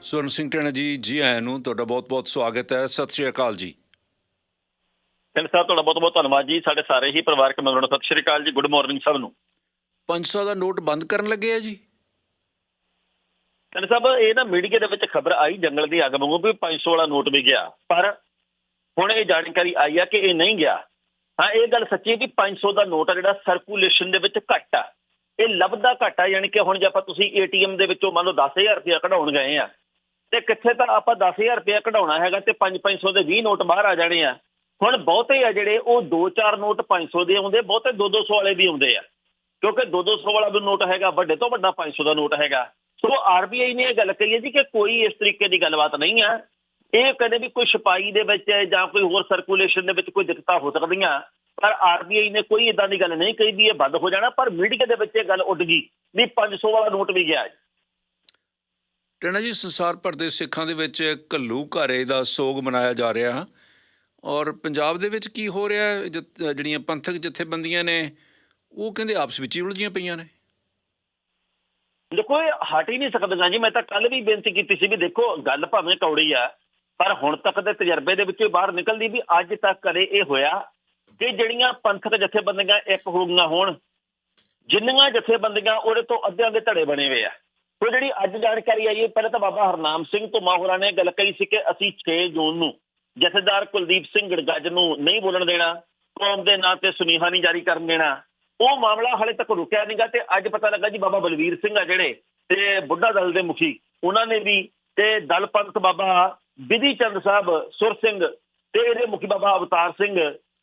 ਸਵਰਨ ਸਿੰਘ ਟਣਾ ਜੀ ਜੀ ਆਇਆਂ ਨੂੰ ਤੁਹਾਡਾ ਬਹੁਤ-ਬਹੁਤ ਸਵਾਗਤ ਹੈ। ਸਤਿ ਸ਼੍ਰੀ ਅਕਾਲ ਜੀ। ਸਿੰਘ ਸਾਹਿਬ ਤੁਹਾਡਾ ਬਹੁਤ ਬਹੁਤ ਧੰਨਵਾਦ ਜੀ। ਸਾਡੇ ਸਾਰੇ ਹੀ ਪਰਿਵਾਰਕ ਮੈਂਬਰਾਂ ਨੂੰ ਸਤਿ ਸ਼੍ਰੀ ਅਕਾਲ ਜੀ। ਗੁੱਡ ਮਾਰਨਿੰਗ ਸਭ ਨੂੰ। 500 ਦਾ ਨੋਟ ਬੰਦ ਕਰਨ ਲੱਗੇ ਆ ਜੀ? ਸਿੰਘ ਸਾਹਿਬ ਇਹ ਨਾ ਮੀਡੀਆ ਦੇ ਵਿੱਚ ਖਬਰ ਆਈ ਜੰਗਲ ਦੀ ਅੱਗ ਵਾਂਗੂ ਵੀ 500 ਵਾਲਾ ਨੋਟ ਵੀ ਗਿਆ। ਪਰ ਹੁਣ ਇਹ ਜਾਣਕਾਰੀ ਆਈ ਆ ਕਿ ਇਹ ਨਹੀਂ ਗਿਆ। ਹਾਂ ਇਹ ਗੱਲ ਸੱਚੀ ਹੈ ਕਿ 500 ਦਾ ਨੋਟ ਆ ਜਿਹੜਾ ਸਰਕੂਲੇਸ਼ਨ ਦੇ ਵਿੱਚ ਘੱਟ ਆ। ਇਹ ਲੱਭਦਾ ਘੱਟ ਆ ਯਾਨੀ ਕਿ ਹੁਣ ਜੇ ਆਪਾਂ ਤੁਸੀਂ ਏਟੀਐਮ ਦੇ ਵਿੱਚੋਂ ਮੰਨ ਲਓ 10000 ਰੁਪਇਆ ਕਢਾਉਣ ਗਏ ਆ ਤੇ ਕਿੱਥੇ ਤਾਂ ਆਪਾਂ 10000 ਰੁਪਇਆ ਕਢਾਉਣਾ ਹੈਗਾ ਤੇ 5-500 ਦੇ 20 ਨੋਟ ਬਾਹਰ ਆ ਜਾਣੇ ਆ। ਹੁਣ ਬਹੁਤੇ ਆ ਜਿਹੜੇ ਉਹ 2-4 ਨੋਟ 500 ਦੇ ਆਉਂਦੇ, ਬਹੁਤੇ 2-200 ਵਾਲੇ ਵੀ ਆਉਂਦੇ ਆ। ਕਿਉਂਕਿ 2-200 ਵਾਲਾ ਵੀ ਨੋਟ ਹੈਗਾ, ਵੱਡੇ ਤੋਂ ਵੱਡਾ 500 ਦਾ ਨੋਟ ਹੈਗਾ। ਸੋ ਆਰਬੀਆਈ ਨੇ ਇਹ ਗੱਲ ਕਹੀ ਹੈ ਜੀ ਕਿ ਕੋਈ ਇਸ ਤਰੀਕੇ ਦੀ ਗੱਲਬਾਤ ਨਹੀਂ ਆ। ਇਹ ਕਦੇ ਵੀ ਕੋਈ ਛਪਾਈ ਦੇ ਵਿੱਚ ਜਾਂ ਕੋਈ ਹੋਰ ਸਰਕੂਲੇਸ਼ਨ ਦੇ ਵਿੱਚ ਕੋਈ ਦਿੱਕਤਾਂ ਹੋ ਸਕਦੀਆਂ, ਪਰ ਆਰਬੀਆਈ ਨੇ ਕੋਈ ਇਦਾਂ ਦੀ ਗੱਲ ਨਹੀਂ ਕਹੀ ਵੀ ਇਹ ਬੰਦ ਹੋ ਜਾਣਾ, ਪਰ ਮੀਡੀਆ ਦੇ ਵਿੱਚ ਇਹ ਗੱਲ ਉੱਡ ਗਈ ਵੀ 500 ਵਾਲਾ ਨੋਟ ਵੀ ਗਿਆ ਟਣਾ ਜੀ, ਸੰਸਾਰ ਭਰ ਦੇ ਸਿੱਖਾਂ ਦੇ ਵਿੱਚ ਘੱਲੂ ਘਾਰੇ ਦਾ ਸੋਗ ਮਨਾਇਆ ਜਾ ਰਿਹਾ ਔਰ ਪੰਜਾਬ ਦੇ ਵਿੱਚ ਕੀ ਹੋ ਰਿਹਾ ਜਿਹੜੀਆਂ ਪੰਥਕ ਜਥੇਬੰਦੀਆਂ ਨੇ, ਉਹ ਕਹਿੰਦੇ ਆਪਸ ਵਿੱਚ ਹੀ ਉਲਝੀਆਂ ਪਈਆਂ ਨੇ। ਦੇਖੋ, ਇਹ ਹਟ ਹੀ ਨਹੀਂ ਸਕਦੀਆਂ ਜੀ। ਮੈਂ ਤਾਂ ਕੱਲ ਵੀ ਬੇਨਤੀ ਕੀਤੀ ਸੀ ਵੀ ਦੇਖੋ, ਗੱਲ ਭਾਵੇਂ ਕੌੜੀ ਆ, ਪਰ ਹੁਣ ਤੱਕ ਦੇ ਤਜਰਬੇ ਦੇ ਵਿੱਚੋਂ ਬਾਹਰ ਨਿਕਲਦੀ ਵੀ ਅੱਜ ਤੱਕ ਕਦੇ ਇਹ ਹੋਇਆ ਕਿ ਜਿਹੜੀਆਂ ਪੰਥਕ ਜਥੇਬੰਦੀਆਂ ਇੱਕ ਹੋ ਗਈਆਂ ਹੋਣ, ਜਿੰਨੀਆਂ ਜਥੇਬੰਦੀਆਂ ਉਹਦੇ ਤੋਂ ਅੱਧਿਆਂ ਦੇ ਧੜੇ ਬਣੇ ਹੋਏ ਆ। ਉਹ ਜਿਹੜੀ ਅੱਜ ਜਾਣਕਾਰੀ ਆਈ ਹੈ, ਪਹਿਲਾਂ ਤਾਂ ਬਾਬਾ ਹਰਨਾਮ ਸਿੰਘ ਤੋਂ ਮਾਹੌਰਾ ਨੇ ਗੱਲ ਕਹੀ ਸੀ ਕਿ ਅਸੀਂ 6 ਜੂਨ ਨੂੰ ਜਥੇਦਾਰ ਕੁਲਦੀਪ ਸਿੰਘ ਗੜਗੱਜ ਨੂੰ ਨਹੀਂ ਬੋਲਣ ਦੇਣਾ, ਕੌਮ ਦੇ ਨਾਂ ਤੇ ਸੁਨੇਹਾ ਨਹੀਂ ਜਾਰੀ ਕਰਨ ਦੇਣਾ। ਉਹ ਮਾਮਲਾ ਹਾਲੇ ਤੱਕ ਰੁਕਿਆ ਨਹੀਂਗਾ ਤੇ ਅੱਜ ਪਤਾ ਲੱਗਾ ਜੀ ਬਾਬਾ ਬਲਵੀਰ ਸਿੰਘ ਆ ਜਿਹੜੇ ਤੇ ਬੁੱਢਾ ਦਲ ਦੇ ਮੁਖੀ, ਉਹਨਾਂ ਨੇ ਵੀ ਤੇ ਦਲ ਪੰਥ ਬਾਬਾ ਵਿਧੀ ਚੰਦ ਸਾਹਿਬ ਸੁਰ ਸਿੰਘ ਤੇ ਇਹਦੇ ਮੁਖੀ ਬਾਬਾ ਅਵਤਾਰ ਸਿੰਘ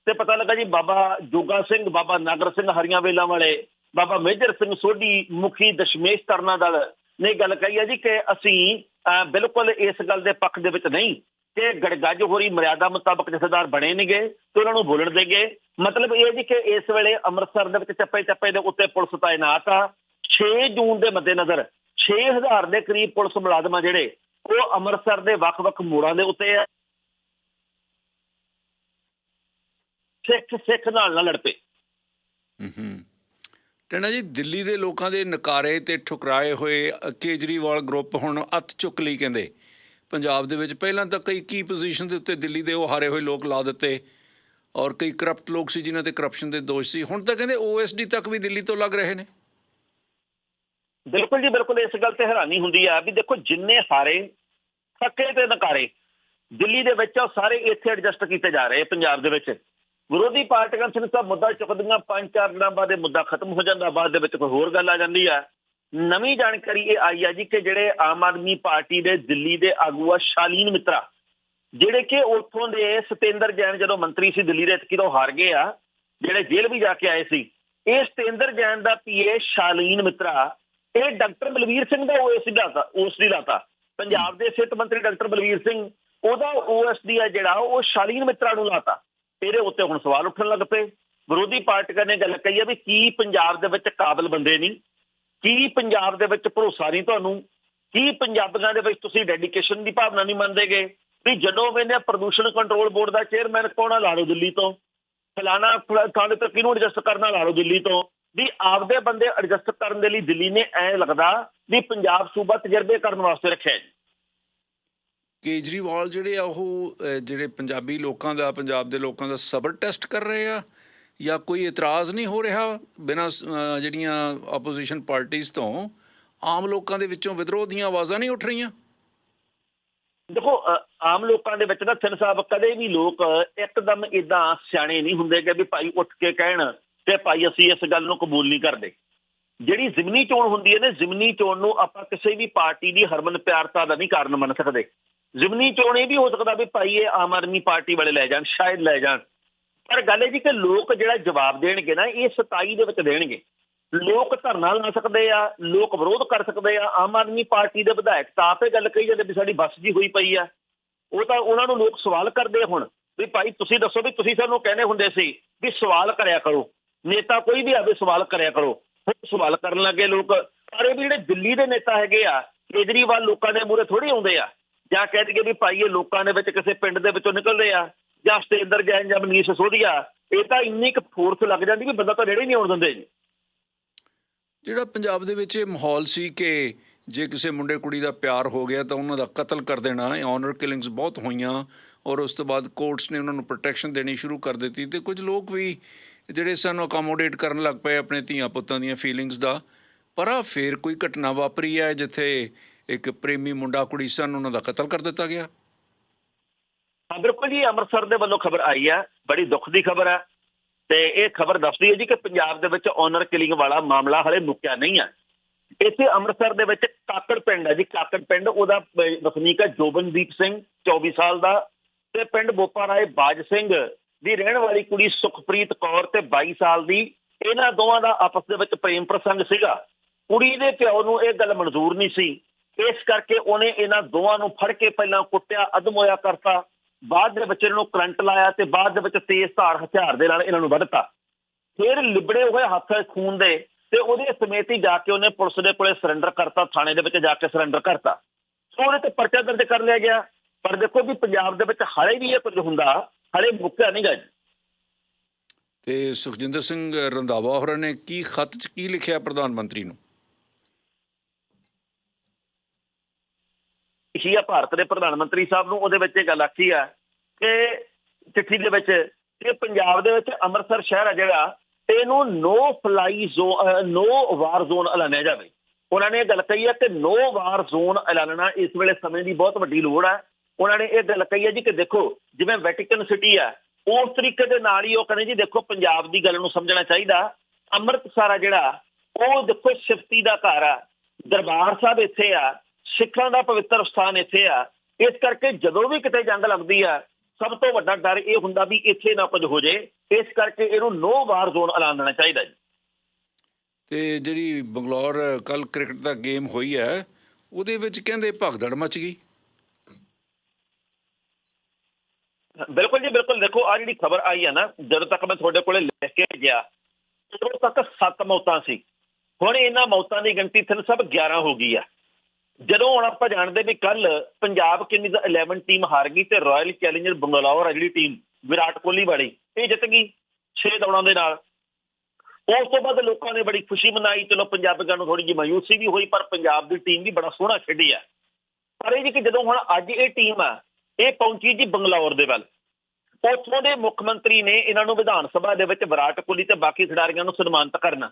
ਤੇ ਪਤਾ ਲੱਗਾ ਜੀ ਬਾਬਾ ਜੋਗਾ ਸਿੰਘ, ਬਾਬਾ ਨਾਗਰ ਸਿੰਘ ਹਰੀਆਂ ਵੇਲਾਂ ਵਾਲੇ, ਬਾਬਾ ਮੇਜਰ ਸਿੰਘ ਸੋਢੀ ਮੁਖੀ ਦਸ਼ਮੇਸ਼ ਤਰਨਾ ਦਲ ਨੇ ਗੱਲ ਕਹੀ ਹੈ ਜੀ ਕਿ ਅਸੀਂ ਬਿਲਕੁਲ ਇਸ ਗੱਲ ਦੇ ਪੱਖ ਦੇ ਵਿੱਚ ਨਹੀਂ ਕਿ ਗੜਗੱਜ ਹੋਰੀ ਮਰਿਆਦਾ ਮੁਤਾਬਕ ਜਥੇਦਾਰ ਬਣੇ ਨਹੀਂਗੇ ਤੇ ਉਹਨਾਂ ਨੂੰ ਬੋਲਣ ਦੇਗੇ। ਮਤਲਬ ਇਹ ਜੀ ਕਿ ਇਸ ਵੇਲੇ ਅੰਮ੍ਰਿਤਸਰ ਦੇ ਵਿੱਚ ਚੱਪੇ ਚੱਪੇ ਦੇ ਉੱਤੇ ਪੁਲਿਸ ਤਾਇਨਾਤ ਆ। 6 ਜੂਨ ਦੇ ਮੱਦੇਨਜ਼ਰ 6000 ਦੇ ਕਰੀਬ ਪੁਲਿਸ ਮੁਲਾਜ਼ਮ ਆ ਜਿਹੜੇ, ਉਹ ਅੰਮ੍ਰਿਤਸਰ ਦੇ ਵੱਖ-ਵੱਖ ਮੋੜਾਂ ਦੇ ਉੱਤੇ ਆ। ਸਿੱਖ ਸਿੱਖ ਨਾਲ ਨਾ ਲੜ ਪਏ। ਹੂੰ। ਟਣਾ ਜੀ, ਦਿੱਲੀ ਦੇ ਲੋਕਾਂ ਦੇ ਨਕਾਰੇ ਤੇ ਠੁਕਰਾਏ ਹੋਏ ਕੇਜਰੀਵਾਲ ਗਰੁੱਪ ਹੁਣ ਅੱਤ ਚੁੱਕ ਲਈ ਕਹਿੰਦੇ। ਪੰਜਾਬ ਦੇ ਵਿੱਚ ਪਹਿਲਾਂ ਤਾਂ ਕਈ ਕੀ ਪੋਜੀਸ਼ਨ ਦੇ ਉੱਤੇ ਦਿੱਲੀ ਦੇ ਉਹ ਹਾਰੇ ਹੋਏ ਲੋਕ ਲਾ ਦਿੱਤੇ ਔਰ ਕਈ ਕਰਪਟ ਲੋਕ ਸੀ ਜਿਨ੍ਹਾਂ ਤੇ ਕਰਪਸ਼ਨ ਦੇ ਦੋਸ਼ ਸੀ। ਹੁਣ ਤਾਂ ਕਹਿੰਦੇ ਓਐਸਡੀ ਤੱਕ ਵੀ ਦਿੱਲੀ ਤੋਂ ਲੱਗ ਰਹੇ ਨੇ। ਬਿਲਕੁਲ ਜੀ, ਬਿਲਕੁਲ ਇਸ ਗੱਲ ਤੇ ਹੈਰਾਨੀ ਹੁੰਦੀ ਆ ਵੀ ਦੇਖੋ ਜਿੰਨੇ ਹਾਰੇ, ਥੱਕੇ ਤੇ ਨਕਾਰੇ, ਦਿੱਲੀ ਦੇ ਵਿੱਚ ਸਾਰੇ ਇੱਥੇ ਐਡਜਸਟ ਕੀਤੇ ਜਾ ਰਹੇ ਪੰਜਾਬ ਦੇ ਵਿੱਚ। ਵਿਰੋਧੀ ਪਾਰਟੀਆਂ ਸਿਰਫ ਤਾਂ ਮੁੱਦਾ ਚੁੱਕਦੀਆਂ, ਪੰਜ ਚਾਰ ਦਿਨਾਂ ਬਾਅਦ ਇਹ ਮੁੱਦਾ ਖਤਮ ਹੋ ਜਾਂਦਾ, ਬਾਅਦ ਦੇ ਵਿੱਚ ਕੋਈ ਹੋਰ ਗੱਲ ਆ ਜਾਂਦੀ ਆ। ਨਵੀਂ ਜਾਣਕਾਰੀ ਇਹ ਆਈ ਆ ਜੀ ਕਿ ਜਿਹੜੇ ਆਮ ਆਦਮੀ ਪਾਰਟੀ ਦੇ ਦਿੱਲੀ ਦੇ ਆਗੂ ਆ ਸ਼ਾਲੀਨ ਮਿੱਤਰਾ, ਜਿਹੜੇ ਕਿ ਉੱਥੋਂ ਦੇ ਸਤੇਂਦਰ ਜੈਨ ਜਦੋਂ ਮੰਤਰੀ ਸੀ ਦਿੱਲੀ ਦੇ ਕਿਦੋਂ ਹਾਰ ਗਏ ਆ, ਜਿਹੜੇ ਜੇਲ੍ਹ ਵੀ ਜਾ ਕੇ ਆਏ ਸੀ, ਇਹ ਸਤੇਂਦਰ ਜੈਨ ਦਾ ਪੀਏ ਸ਼ਾਲੀਨ ਮਿੱਤਰਾ, ਇਹ ਡਾਕਟਰ ਬਲਵੀਰ ਸਿੰਘ ਦਾ ਓਐਸਡੀ ਲਾਤਾ ਓਐਸਡੀ ਲਾਤਾ। ਪੰਜਾਬ ਦੇ ਸਿਹਤ ਮੰਤਰੀ ਡਾਕਟਰ ਬਲਵੀਰ ਸਿੰਘ, ਉਹਦਾ ਓਐਸਡੀ ਆ ਜਿਹੜਾ, ਉਹ ਸ਼ਾਲੀਨ ਮਿੱਤਰਾ ਨੂੰ ਲਾਤਾ। ਇਹਦੇ ਉੱਤੇ ਹੁਣ ਸਵਾਲ ਉੱਠਣ ਲੱਗ ਪਏ। ਵਿਰੋਧੀ ਪਾਰਟੀਆਂ ਨੇ ਗੱਲ ਕਹੀ ਆ ਵੀ ਕੀ ਪੰਜਾਬ ਦੇ ਵਿੱਚ ਕਾਬਲ ਬੰਦੇ ਨਹੀਂ, ਕੀ ਪੰਜਾਬ ਦੇ ਵਿੱਚ ਭਰੋਸਾ ਨਹੀਂ ਤੁਹਾਨੂੰ, ਕੀ ਪੰਜਾਬੀਆਂ ਦੇ ਵਿੱਚ ਤੁਸੀਂ ਡੈਡੀਕੇਸ਼ਨ ਦੀ ਭਾਵਨਾ ਨਹੀਂ ਮੰਨਦੇਗੇ? ਵੀ ਜਦੋਂ ਮੈਨੇ ਪ੍ਰਦੂਸ਼ਣ ਕੰਟਰੋਲ ਬੋਰਡ ਦਾ ਚੇਅਰਮੈਨ ਕੋਣਾ ਲਾ ਲਓ ਦਿੱਲੀ ਤੋਂ। ਫਲਾਣਾ ਫਲਾ- ਥਾਣੇ ਤੋਂ ਕਿਹਨੂੰ ਐਡਜਸਟ ਕਰਨਾ? ਲਾ ਲਓ ਦਿੱਲੀ ਤੋਂ। ਵੀ ਆਪਦੇ ਬੰਦੇ ਐਡਜਸਟ ਕਰਨ ਦੇ ਲਈ ਦਿੱਲੀ ਨੇ ਐ ਲੱਗਦਾ ਵੀ ਪੰਜਾਬ ਸੂਬਾ ਤਜਰਬੇ ਕਰਨ ਵਾਸਤੇ ਰੱਖਿਆ ਹੈ। ਕੇਜਰੀਵਾਲ ਜਿਹੜੇ ਆ ਉਹ ਜਿਹੜੇ ਪੰਜਾਬੀ ਲੋਕਾਂ ਦਾ, ਪੰਜਾਬ ਦੇ ਲੋਕਾਂ ਦਾ ਸਬਰ ਟੈਸਟ ਕਰ ਰਹੇ ਆ ਜਾਂ ਕੋਈ ਇਤਰਾਜ਼ ਨਹੀਂ ਹੋ ਰਿਹਾ ਬਿਨਾਂ ਜਿਹੜੀਆਂ ਆਪੋਜੀਸ਼ਨ ਪਾਰਟੀਆਂ ਤੋਂ, ਆਮ ਲੋਕਾਂ ਦੇ ਵਿੱਚੋਂ ਵਿਦਰੋਹ ਦੀਆਂ ਆਵਾਜ਼ਾਂ ਨਹੀਂ ਉੱਠ ਰਹੀਆਂ? ਦੇਖੋ ਆਮ ਲੋਕਾਂ ਦੇ ਵਿੱਚ ਨਾ ਥਿੰਨ ਸਾਹਿਬ ਕਦੇ ਵੀ ਲੋਕ ਇੱਕਦਮ ਇਦਾਂ ਸਿਆਣੇ ਨਹੀਂ ਹੁੰਦੇ ਕਿ ਵੀ ਭਾਈ ਉੱਠ ਕੇ ਕਹਿਣ ਤੇ ਭਾਈ ਅਸੀਂ ਇਸ ਗੱਲ ਨੂੰ ਕਬੂਲ ਨਹੀਂ ਕਰਦੇ। ਜਿਹੜੀ ਜ਼ਿਮਨੀ ਚੋਣ ਹੁੰਦੀ ਹੈ ਨਾ, ਜ਼ਿਮਨੀ ਚੋਣ ਨੂੰ ਆਪਾਂ ਕਿਸੇ ਵੀ ਪਾਰਟੀ ਦੀ ਹਰਮਨ ਪਿਆਰਤਾ ਦਾ ਨਹੀਂ ਕਾਰਨ ਮੰਨ ਸਕਦੇ। ਜ਼ਿਮਨੀ ਚੋਣ ਇਹ ਵੀ ਹੋ ਸਕਦਾ ਵੀ ਭਾਈ ਇਹ ਆਮ ਆਦਮੀ ਪਾਰਟੀ ਵਾਲੇ ਲੈ ਜਾਣ, ਸ਼ਾਇਦ ਲੈ ਜਾਣ। ਪਰ ਗੱਲ ਇਹ ਜੀ ਕਿ ਲੋਕ ਜਿਹੜਾ ਜਵਾਬ ਦੇਣਗੇ ਨਾ, ਇਹ 27 ਦੇ ਵਿੱਚ ਦੇਣਗੇ। ਲੋਕ ਧਰਨਾ ਲਾ ਸਕਦੇ ਆ, ਲੋਕ ਵਿਰੋਧ ਕਰ ਸਕਦੇ ਆ, ਆਮ ਆਦਮੀ ਪਾਰਟੀ ਦੇ ਵਿਧਾਇਕ ਤਾਂ ਆਪੇ ਗੱਲ ਕਹੀ ਜਾਂਦੇ ਵੀ ਸਾਡੀ ਬੱਸ ਜੀ ਹੋਈ ਪਈ ਆ। ਉਹ ਤਾਂ ਉਹਨਾਂ ਨੂੰ ਲੋਕ ਸਵਾਲ ਕਰਦੇ ਆ ਹੁਣ ਵੀ ਭਾਈ ਤੁਸੀਂ ਦੱਸੋ ਵੀ ਤੁਸੀਂ ਸਾਨੂੰ ਕਹਿੰਦੇ ਹੁੰਦੇ ਸੀ ਵੀ ਸਵਾਲ ਕਰਿਆ ਕਰੋ। ਨੇਤਾ ਕੋਈ ਵੀ ਆਵੇ ਸਵਾਲ ਕਰਿਆ ਕਰੋ। ਹੁਣ ਸਵਾਲ ਕਰਨ ਲੱਗੇ ਲੋਕ। ਪਰ ਇਹ ਵੀ ਜਿਹੜੇ ਦਿੱਲੀ ਦੇ ਨੇਤਾ ਹੈਗੇ ਆ, ਕੇਜਰੀਵਾਲ ਲੋਕਾਂ ਦੇ ਮੂਹਰੇ ਥੋੜੀ ਆਉਂਦੇ ਆ। ਜਾਂ ਕਹਿ ਦਈਏ ਵੀ ਭਾਈ ਇਹ ਲੋਕਾਂ ਦੇ ਵਿੱਚ ਕਿਸੇ ਪਿੰਡ ਦੇ ਵਿੱਚੋਂ ਨਿਕਲਦੇ ਆ, ਜਾਂ ਸਤੇਂਦਰ ਜੈਨ ਜਾਂ ਮਨੀਸ਼ ਸੋਢੀਆ ਇਹ ਤਾਂ ਇੰਨੀ ਕੁ ਫੋਰਸ ਲੱਗ ਜਾਂਦੀ ਵੀ ਬੰਦਾ ਤਾਂ ਨੇੜੇ ਨਹੀਂ ਆਉਣ ਦਿੰਦੇ। ਜੀ ਜਿਹੜਾ ਪੰਜਾਬ ਦੇ ਵਿੱਚ ਇਹ ਮਾਹੌਲ ਸੀ ਕਿ ਜੇ ਕਿਸੇ ਮੁੰਡੇ ਕੁੜੀ ਦਾ ਪਿਆਰ ਹੋ ਗਿਆ ਤਾਂ ਉਹਨਾਂ ਦਾ ਕਤਲ ਕਰ ਦੇਣਾ ਆਨਰ ਕਿਲਿੰਗਸ ਬਹੁਤ ਹੋਈਆਂ, ਔਰ ਉਸ ਤੋਂ ਬਾਅਦ ਕੋਰਟਸ ਨੇ ਉਹਨਾਂ ਨੂੰ ਪ੍ਰੋਟੈਕਸ਼ਨ ਦੇਣੀ ਸ਼ੁਰੂ ਕਰ ਦਿੱਤੀ ਤੇ ਕੁਝ ਲੋਕ ਵੀ ਜਿਹੜੇ ਸਾਨੂੰ ਅਕਾਮੋਡੇਟ ਕਰਨ ਲੱਗ ਪਏ ਆਪਣੇ ਧੀਆਂ ਪੁੱਤਾਂ ਦੀਆਂ ਫੀਲਿੰਗਸ ਦਾ, ਪਰ ਆ ਫੇਰ ਕੋਈ ਘਟਨਾ ਵਾਪਰੀ ਹੈ ਜਿੱਥੇ ਇੱਕ ਪ੍ਰੇਮੀ ਮੁੰਡਾ ਕੁੜੀ ਸਨ, ਉਹਨਾਂ ਦਾ ਕਤਲ ਕਰ ਦਿੱਤਾ ਗਿਆ। ਹਾਂ, ਬਿਲਕੁਲ ਜੀ, ਅੰਮ੍ਰਿਤਸਰ ਦੇ ਵੱਲੋਂ ਖਬਰ ਆਈ ਹੈ ਬੜੀ ਦੁੱਖ ਦੀ ਖਬਰ ਹੈ ਤੇ ਇਹ ਖਬਰ ਦੱਸਦੀ ਹੈ ਜੀ ਕਿ ਪੰਜਾਬ ਦੇ ਵਿੱਚ ਓਨਰ ਕਿਲਿੰਗ ਵਾਲਾ ਮਾਮਲਾ ਹਲੇ ਮੁੱਕਿਆ ਨਹੀਂ ਹੈ ਇੱਥੇ ਅੰਮ੍ਰਿਤਸਰ ਦੇ ਵਿੱਚ ਕਾਕੜ ਪਿੰਡ ਹੈ ਜੀ, ਕਾਕੜ ਪਿੰਡ, ਉਹਦਾ ਵਸਨੀਕ ਹੈ ਜੋਬਨਦੀਪ ਸਿੰਘ 24 ਸਾਲ ਦਾ। ਤੇ ਪਿੰਡ ਬੋਪਾ ਰਾਏ ਬਾਜ ਸਿੰਘ ਦੀ ਰਹਿਣ ਵਾਲੀ ਕੁੜੀ ਸੁਖਪ੍ਰੀਤ ਕੌਰ ਤੇ 22 ਸਾਲ ਦੀ। ਇਹਨਾਂ ਦੋਵਾਂ ਦਾ ਆਪਸ ਦੇ ਵਿੱਚ ਪ੍ਰੇਮ ਪ੍ਰਸੰਗ ਸੀਗਾ। ਕੁੜੀ ਦੇ ਪਿਓ ਨੂੰ ਇਹ ਗੱਲ ਮਨਜ਼ੂਰ ਨਹੀਂ ਸੀ ਇਸ ਕਰਕੇ ਉਹਨੇ ਇਹਨਾਂ ਦੋਵਾਂ ਨੂੰ ਫੜ ਕੇ ਪਹਿਲਾਂ ਕੁੱਟਿਆ ਅਧਮੋਇਆ ਕਰਤਾ, ਬਾਅਦ ਦੇ ਵਿੱਚ ਇਹਨਾਂ ਨੂੰ ਕਰੰਟ ਲਾਇਆ ਤੇ ਬਾਅਦ ਦੇ ਵਿੱਚ ਤੇਜ਼ ਧਾਰ ਹਥਿਆਰ ਦੇ ਨਾਲ ਇਹਨਾਂ ਨੂੰ ਵੱਢਤਾ। ਫਿਰ ਲਿਬੜੇ ਹੋਏ ਹੱਥ ਖੂਨ ਦੇ ਤੇ ਉਹਦੇ ਸਮੇਤ ਹੀ ਜਾ ਕੇ ਉਹਨੇ ਪੁਲਿਸ ਦੇ ਕੋਲੇ ਸਰੈਂਡਰ ਕਰਤਾ, ਥਾਣੇ ਦੇ ਵਿੱਚ ਜਾ ਕੇ ਸਰੈਂਡਰ ਕਰਤਾ। ਸੋ ਉਹਦੇ ਤੇ ਪਰਚਾ ਦਰਜ ਕਰ ਲਿਆ ਗਿਆ। ਪਰ ਦੇਖੋ ਵੀ ਪੰਜਾਬ ਦੇ ਵਿੱਚ ਹਾਲੇ ਵੀ ਇਹ ਕੁਝ ਹੁੰਦਾ, ਹਾਲੇ ਮੁੱਕਿਆ ਨਹੀਂ ਗਾ। ਤੇ ਸੁਖਜਿੰਦਰ ਸਿੰਘ ਰੰਧਾਵਾ ਹੋਰਾਂ ਨੇ ਕੀ ਖਤ 'ਚ ਕੀ ਲਿਖਿਆ ਪ੍ਰਧਾਨ ਮੰਤਰੀ ਨੂੰ? ਲਿਖੀ ਆ ਭਾਰਤ ਦੇ ਪ੍ਰਧਾਨ ਮੰਤਰੀ ਸਾਹਿਬ ਨੂੰ, ਉਹਦੇ ਵਿੱਚ ਇਹ ਗੱਲ ਆਖੀ ਆ ਕਿ ਚਿੱਠੀ ਦੇ ਵਿੱਚ ਕਿ ਪੰਜਾਬ ਦੇ ਵਿੱਚ ਅੰਮ੍ਰਿਤਸਰ ਸ਼ਹਿਰ ਆ ਜਿਹੜਾ, ਇਹਨੂੰ no fly zone no war zone ਐਲਾਨਿਆ ਜਾਵੇ। ਉਹਨਾਂ ਨੇ ਇਹ ਗੱਲ ਕਹੀ ਹੈ ਕਿ ਨੋ ਵਾਰ ਜ਼ੋਨ ਐਲਾਨਣਾ ਇਸ ਵੇਲੇ ਸਮੇਂ ਦੀ ਬਹੁਤ ਵੱਡੀ ਲੋੜ ਹੈ ਉਹਨਾਂ ਨੇ ਇਹ ਗੱਲ ਕਹੀ ਹੈ ਜੀ ਕਿ ਦੇਖੋ, ਜਿਵੇਂ ਵੈਟੀਕਨ ਸਿਟੀ ਆ, ਉਸ ਤਰੀਕੇ ਦੇ ਨਾਲ ਹੀ ਉਹ ਕਹਿੰਦੇ ਜੀ ਦੇਖੋ, ਪੰਜਾਬ ਦੀ ਗੱਲ ਨੂੰ ਸਮਝਣਾ ਚਾਹੀਦਾ। ਅੰਮ੍ਰਿਤਸਰ ਆ ਜਿਹੜਾ, ਉਹ ਦੇਖੋ ਸ਼ਕਤੀ ਦਾ ਘਰ ਆ। ਦਰਬਾਰ ਸਾਹਿਬ ਇੱਥੇ ਆ। ਸਿੱਖਾਂ ਦਾ ਪਵਿੱਤਰ ਸਥਾਨ ਇੱਥੇ ਆ। ਇਸ ਕਰਕੇ ਜਦੋਂ ਵੀ ਕਿਤੇ ਜੰਗ ਲੱਗਦੀ ਆ ਸਭ ਤੋਂ ਵੱਡਾ ਡਰ ਇਹ ਹੁੰਦਾ ਵੀ ਇੱਥੇ ਨਾ ਕੁਝ ਹੋ ਜੇ। ਇਸ ਕਰਕੇ ਇਹਨੂੰ ਨੋ ਵਾਰ ਜ਼ੋਨ ਐਲਾਨ ਦੇਣਾ ਚਾਹੀਦਾ ਜੀ। ਤੇ ਜਿਹੜੀ ਬੰਗਲੌਰ ਕੱਲ ਕ੍ਰਿਕਟ ਦਾ ਗੇਮ ਹੋਈ ਹੈ ਉਹਦੇ ਵਿੱਚ ਕਹਿੰਦੇ ਭਗਦੜ ਮਚ ਗਈ। ਬਿਲਕੁਲ ਜੀ ਬਿਲਕੁਲ। ਦੇਖੋ ਆ ਜਿਹੜੀ ਖਬਰ ਆਈ ਆ ਨਾ ਜਦੋਂ ਤੱਕ ਮੈਂ ਤੁਹਾਡੇ ਕੋਲੇ ਲਿਖ ਕੇ ਗਿਆ ਉਦੋਂ ਤੱਕ 7 ਮੌਤਾਂ ਸੀ। ਹੁਣ ਇਹਨਾਂ ਮੌਤਾਂ ਦੀ ਗਿਣਤੀ ਤਿੰਨ ਸਭ 11 ਹੋ ਗਈ ਆ। ਜਦੋਂ ਹੁਣ ਆਪਾਂ ਜਾਣਦੇ ਵੀ ਕੱਲ ਪੰਜਾਬ ਕਿੰਗਜ਼ 11 ਟੀਮ ਹਾਰ ਗਈ ਤੇ ਰਾਇਲ ਚੈਲੰਜਰ ਬੰਗਲੌਰ ਆ ਜਿਹੜੀ ਟੀਮ ਵਿਰਾਟ ਕੋਹਲੀ ਵਾਲੀ, ਇਹ ਜਿੱਤ ਗਈ 6 ਦੌੜਾਂ ਦੇ ਨਾਲ। ਉਸ ਤੋਂ ਬਾਅਦ ਲੋਕਾਂ ਨੇ ਬੜੀ ਖੁਸ਼ੀ ਮਨਾਈ, ਚਲੋ ਪੰਜਾਬੀਆਂ ਨੂੰ ਥੋੜੀ ਜਿਹੀ ਮਾਯੂਸੀ ਵੀ ਹੋਈ, ਪਰ ਪੰਜਾਬ ਦੀ ਟੀਮ ਵੀ ਬੜਾ ਸੋਹਣਾ ਖੇਡੀ ਆ। ਪਰ ਇਹ ਜੀ ਕਿ ਜਦੋਂ ਹੁਣ ਅੱਜ ਇਹ ਟੀਮ ਆ, ਇਹ ਪਹੁੰਚੀ ਜੀ ਬੰਗਲੌਰ ਦੇ ਵੱਲ। ਉੱਥੋਂ ਦੇ ਮੁੱਖ ਮੰਤਰੀ ਨੇ ਇਹਨਾਂ ਨੂੰ ਵਿਧਾਨ ਸਭਾ ਦੇ ਵਿੱਚ ਵਿਰਾਟ ਕੋਹਲੀ ਤੇ ਬਾਕੀ ਖਿਡਾਰੀਆਂ ਨੂੰ ਸਨਮਾਨਿਤ ਕਰਨਾ।